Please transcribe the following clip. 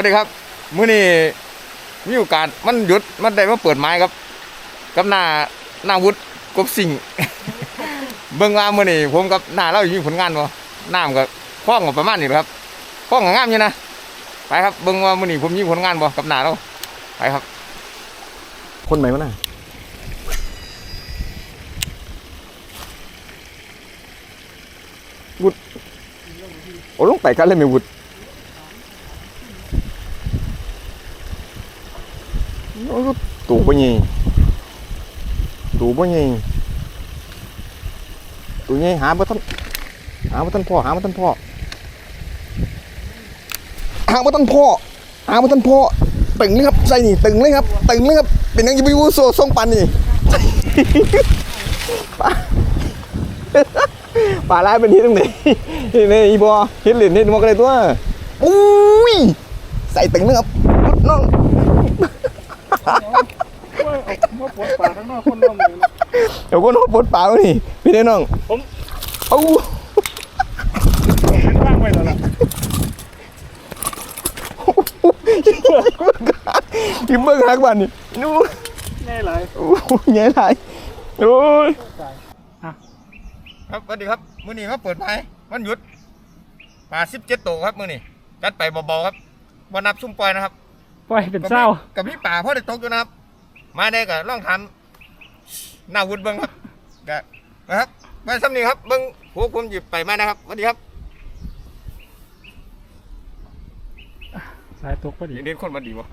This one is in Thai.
วัสดีครับมื้อนี้มีโอกาสมันหยุดมันได้มาเปิดไม้ครับ กับหน้าหน้าวุฒิกบสิงเบิ่งว่ามื้อนี้ผมกับหน้าเราอยู่ผลงานบ่น้ำก็คล้องก็ประมาณนี้แหละครับคล้องก็งามอยู่นะไปครับเบิ่งว่ามื้อนี้ผมมีผลงานบ่กับหน้าเราไปครับ คนใหม่มาน่ะวุฒิโอ้ลงไปกันเลยไหมวุฒิ ตู่บ่ยิงตู่บ่ยิงตู่ยิงหาบ่ทันหาบ่ทันพ่อหาบ่ทันพ่อหาบ่ทันพ่อหาบ่ทันพ่อตึงเลยครับใส่นี่ตึงเลยครับตึงเลยครับเป็นยังจะไปวูโซ่ส่งปันนี่ปลาปลาลายเป็นที่ตรงไหนนี่นี่อีบอเฮ็ดเหรียญเฮ็ดหมวกอะไรตัวอุ้ยใส่ตึงเลยครับน้อง มาปวดปากข้างนอกคนน้องเลยเดี๋ยวก็นองปวดเปล่านี่ พี่ได้น้องผมเอ้าเป็นว่างไปแล้วล่ะทิมเบิ้งฮักบ้านนี่นู้แน่หลายโอ้ยใหญ่หลายโอ้ยครับสวัสดีครับมื้อนี้มาเปิดไม้วันหยุดปลา17ตัวครับมื้อนี้จัดไปเบาๆครับบ่นับซุ่มปล่อยนะครับ ปล่อยเป็นเศร้ากับพี่ป่าพ่อได้ตกอยู่นะครับ มาได้ก็ลองทำหน้าวุดเบิ้งครับก็นะครับไปซ้ำนี้ครับเบิ้งหัวผมหยิบไปมานะครับสวัสดีครับสายตกพอดียินดีคนมาดีวะ